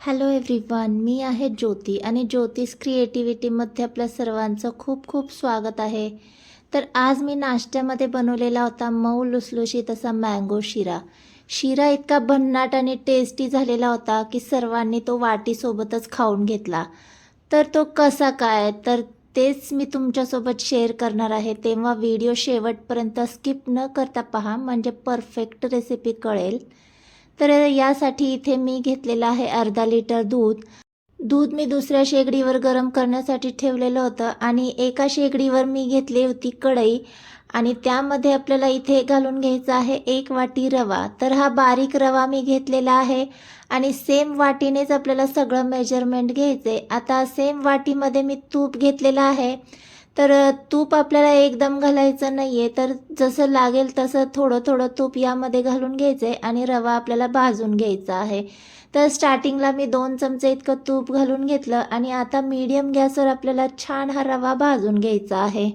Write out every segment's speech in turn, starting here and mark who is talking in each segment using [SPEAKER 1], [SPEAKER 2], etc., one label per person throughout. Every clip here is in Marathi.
[SPEAKER 1] हॅलो एव्हरीवन मी आहे ज्योती आणि ज्योतिष क्रिएटिव्हिटीमध्ये आपल्या सर्वांचं खूप खूप स्वागत आहे. तर आज मी नाश्त्यामध्ये बनवलेला होता मऊ लुसलुशीत असा मँगो शिरा. शिरा इतका भन्नाट आणि टेस्टी झालेला होता की सर्वांनी तो वाटीसोबतच खाऊन घेतला. तर तो कसा काय? तर तेच मी तुमच्यासोबत शेअर करणार आहे. तेव्हा व्हिडिओ शेवटपर्यंत स्किप न करता पहा म्हणजे परफेक्ट रेसिपी कळेल. तर यासाठी इथे मी घेतलेलं आहे अर्धा लिटर दूध. दूध मी दुसऱ्या शेगडीवर गरम करण्यासाठी ठेवलेलं होतं आणि एका शेगडीवर मी घेतली होती कढई आणि त्यामध्ये आपल्याला इथे घालून घ्यायचा आहे एक वाटी रवा. तर हा बारीक रवा मी घेतलेला आहे आणि सेम वाटीनेच आपल्याला सगळं मेजरमेंट घ्यायचं आहे आता सेम वाटीमध्ये मी तूप घेतलेलं आहे. तर तूप आपल्याला एकदम घालायचं नाही आहे तर जसं लागेल तसं थोडं थोडं तूप यामध्ये घालून घ्यायचं आहे आणि रवा आपल्याला भाजून घ्यायचा आहे. तर स्टार्टिंगला मी दोन चमचे इतकं तूप घालून घेतलं आणि आता मीडियम गॅसवर आपल्याला छान हा रवा भाजून घ्यायचा आहे.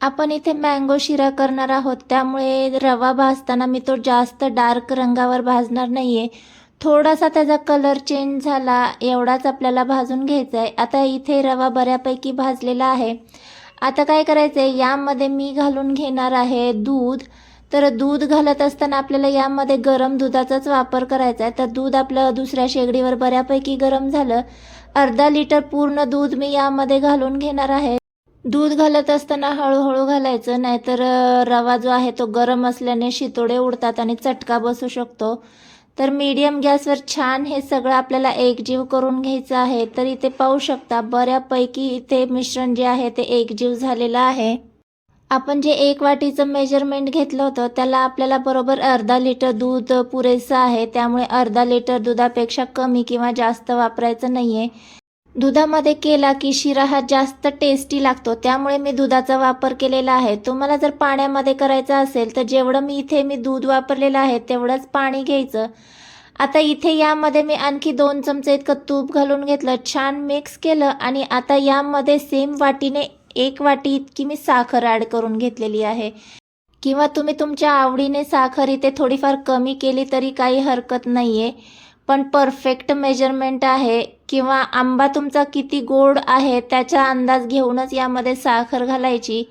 [SPEAKER 1] आपण इथे मँगो शिरा करणार आहोत त्यामुळे रवा भाजताना मी तो जास्त डार्क रंगावर भाजणार नाही आहे थोडासा त्याचा कलर चेंज झाला एवढाच आपल्याला भाजून घ्यायचा आहे आता इथे रवा बऱ्यापैकी भाजलेला आहे. आता काय करायचं आहे यामध्ये मी घालून घेणार आहे दूध. तर दूध घालत असताना आपल्याला यामध्ये गरम दुधाचाच वापर करायचा आहे तर दूध आपलं दुसऱ्या शेगडीवर बऱ्यापैकी गरम झालं. अर्धा लिटर पूर्ण दूध मी यामध्ये घालून घेणार आहे. दूध घालत असताना हळूहळू घालायचं नाहीतर रवा जो आहे तो गरम असल्याने शितोडे उडतात आणि चटका बसू शकतो. तर मीडियम गॅसवर छान हे सगळं आपल्याला एकजीव करून घ्यायचं आहे. तर इथे पाहू शकता बऱ्यापैकी इथे मिश्रण जे आहे ते एकजीव झालेलं आहे. आपण जे एक वाटीचं मेजरमेंट घेतलं होतं त्याला आपल्याला बरोबर अर्धा लिटर दूध पुरेसं आहे. त्यामुळे अर्धा लिटर दुधापेक्षा कमी किंवा जास्त वापरायचं नाही आहे दुधामध्ये केला की शिरा हा जास्त टेस्टी लागतो. त्यामुळे मी दुधाचा वापर केलेला आहे. तुम्हाला जर पाण्यामध्ये करायचा असेल तर जेवढं मी इथे मी दूध वापरलेलं आहे तेवढंच पाणी घ्यायचं. आता इथे यामध्ये मी आणखी दोन चमचे इतकं तूप घालून घेतलं. छान मिक्स केलं आणि आता यामध्ये सेम वाटीने एक वाटी इतकी मी साखर ॲड करून घेतलेली आहे. किंवा तुम्ही तुमच्या आवडीने साखर इथे थोडीफार कमी केली तरी काही हरकत नाही आहे पण परफेक्ट मेजरमेंट आहे. किंवा आंबा तुमचा किती गोड आहे त्याचा अंदाज घेऊनच यामध्ये साखर घालायची.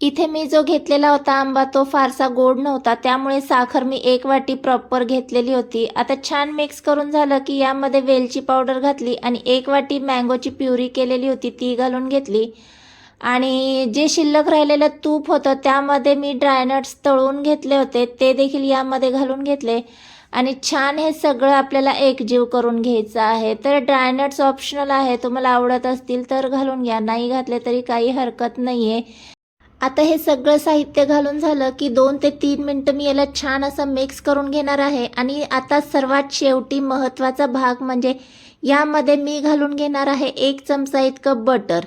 [SPEAKER 1] इथे मी जो घेतलेला होता आंबा तो फारसा गोड नव्हता. त्यामुळे साखर मी एक वाटी प्रॉपर घेतलेली होती. आता छान मिक्स करून झालं की यामध्ये वेलची पावडर घातली आणि एक वाटी मँगोची प्युरी केलेली होती ती घालून घेतली. आणि जे शिल्लक राहिलेलं तूप होतं त्यामध्ये मी ड्रायनट्स तळून घेतले होते. ते देखील यामध्ये घालून घेतले. आणि छान हे सगळं आपल्याला एकजीव करून घ्यायचं आहे. तर ड्रायनट्स ऑप्शनल आहे. तुम्हाला आवडत असतील तर घालून घ्या. नाही घातले तरी काही हरकत नाही आहे आता हे सगळं साहित्य घालून झालं की दोन ते तीन मिनटं मी याला छान असं मिक्स करून घेणार आहे. आणि आता सर्वात शेवटी महत्त्वाचा भाग म्हणजे यामध्ये मी घालून घेणार आहे एक चमचा इतकं बटर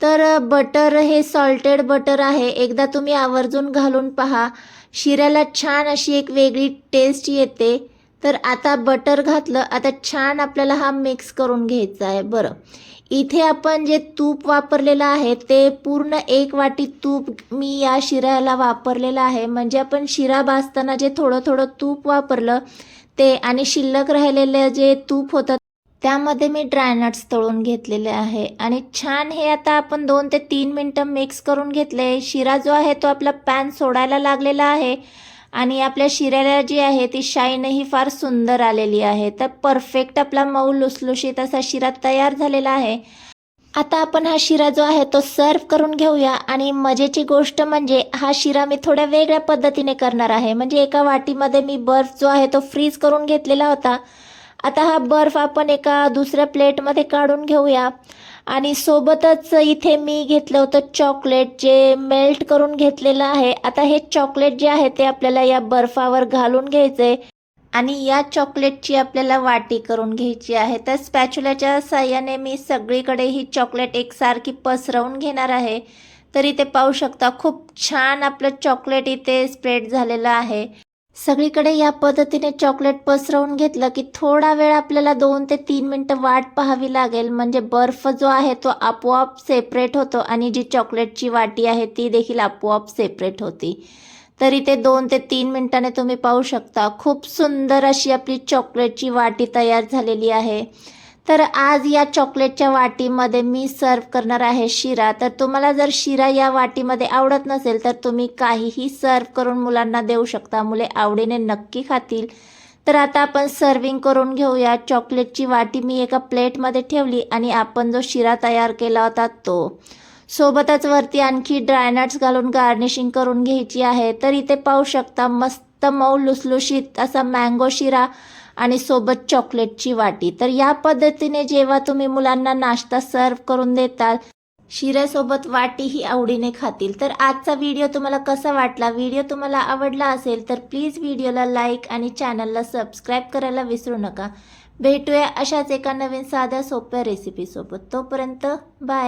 [SPEAKER 1] तर बटर हे सॉल्टेड बटर आहे. एकदा तुम्ही आवर्जून घालून पहा. शिऱ्याला छान अशी एक वेगळी टेस्ट येते. तर आता बटर घातलं आता छान आपल्याला हा मिक्स करून घ्यायचा आहे. बरं. इथे आपण जे तूप वापरलेलं आहे ते पूर्ण एक वाटी तूप मी या शिऱ्याला वापरलेलं आहे. म्हणजे आपण शिरा भाजताना जे थोडं थोडं तूप वापरलं ते आणि शिल्लक राहिलेलं जे तूप होतं त्यामध्ये मी ड्रायनट्स तळून घेतलेले आहे. आणि छान हे आता आपण दोन ते तीन मिनटं मिक्स करून घेतले. शिरा जो आहे तो आपला पॅन सोडायला लागलेला आहे. आणि आपल्या शिऱ्याला जी आहे ती शाईनही फार सुंदर आलेली आहे. तर परफेक्ट आपला मऊ लुसलुशीत असा शिरा तयार झालेला आहे. आता आपण हा शिरा जो आहे तो सर्व करून घेऊया. आणि मजेची गोष्ट म्हणजे हा शिरा मी थोड्या वेगळ्या पद्धतीने करणार आहे. म्हणजे एका वाटीमध्ये मी बर्फ जो आहे तो फ्रीज करून घेतलेला होता. आता हा बर्फ आपण एका दुसऱ्या प्लेटमध्ये काढून घेऊया. आणि सोबतच इथे मी घेतलं होतं चॉकलेट जे मेल्ट करून घेतलेलं आहे. आता हे चॉकलेट जे आहे ते आपल्याला या बर्फावर घालून घ्यायचं आहे आणि या चॉकलेटची आपल्याला वाटी करून घ्यायची आहे. तर स्पॅच्युलाच्या साह्याने मी सगळीकडे ही चॉकलेट एकसारखी पसरवून घेणार आहे. तर इथे पाहू शकता खूप छान आपलं चॉकलेट इथे स्प्रेड झालेलं आहे. सगळीकडे या पद्धतीने चॉकलेट पसरवून घेतलं की थोडा वेळ आपल्याला दोन ते तीन मिनटं वाट पाहावी लागेल. म्हणजे बर्फ जो आहे तो आपोआप सेपरेट होतो आणि जी चॉकलेटची वाटी आहे ती देखील आपोआप सेपरेट होती. तरी ते दोन ते तीन मिनटाने तुम्ही पाहू शकता. खूप सुंदर अशी आपली चॉकलेटची वाटी तयार झालेली आहे. तर आज या चॉकलेटच्या वाटीमध्ये मी सर्व करणार आहे शिरा. तर तुम्हाला जर शिरा या वाटीमध्ये आवडत नसेल तर तुम्ही काहीही सर्व करून मुलांना देऊ शकता. मुले आवडीने नक्की खातील. तर आता आपण सर्विंग करून घेऊया. चॉकलेटची वाटी मी एका प्लेटमध्ये ठेवली आणि आपण जो शिरा तयार केला होता तो सोबतच वरती आणखी ड्रायनट्स घालून गार्निशिंग करून घ्यायची आहे. तर इथे पाहू शकता मस्त मऊ लुसलुशीत असा मँगो शिरा आणि सोबत चॉकलेटची वाटी. तर या पद्धतीने जेव्हा तुम्ही मुलांना नाश्ता सर्व करून देताल शिऱ्यासोबत वाटीही आवडीने खातील. तर आजचा व्हिडिओ तुम्हाला कसा वाटला व्हिडिओ तुम्हाला आवडला असेल तर प्लीज व्हिडिओला लाईक आणि चॅनलला सबस्क्राईब करायला विसरू नका. भेटूया अशाच एका नवीन साध्या सोप्या रेसिपीसोबत. तोपर्यंत बाय.